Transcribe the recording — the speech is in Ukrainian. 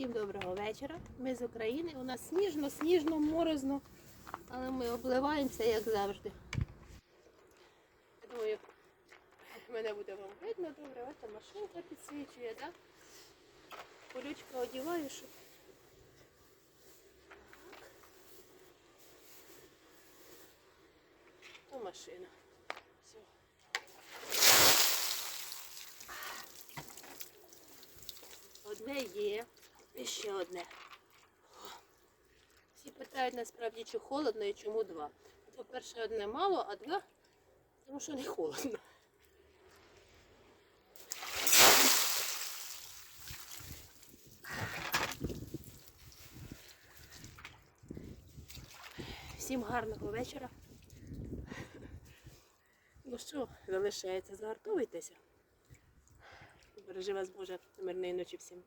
Всім доброго вечора. Ми з України. У нас сніжно, сніжно, морозно, але ми обливаємося, як завжди. Я думаю, мене буде вам видно добре. Ось машинка підсвічує, так? Колючка одіваю, щоб. То машина. Все. Одне є. І ще одне. Всі питають насправді, чи холодно і чому два. По-перше, одне мало, а два, тому що не холодно. Всім гарного вечора. Ну що, залишається, загартовуйтеся. Бережи вас Боже, мирної ночі всім.